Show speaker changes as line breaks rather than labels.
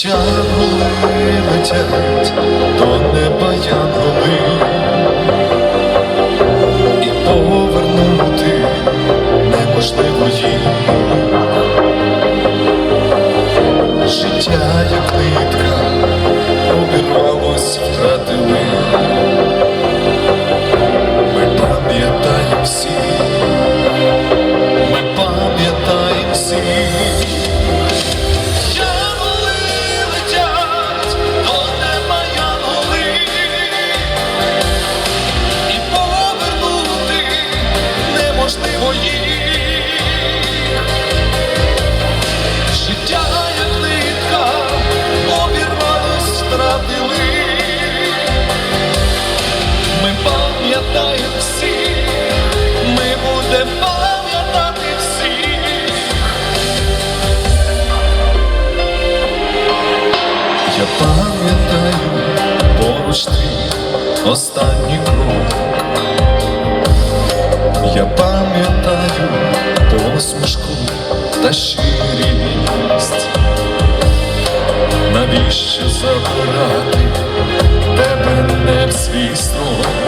щабли летять до неба я. Я пам'ятаю поруч ти останній крок, я пам'ятаю посмішку та щирість, навіщо забирати тебе не в свій строк?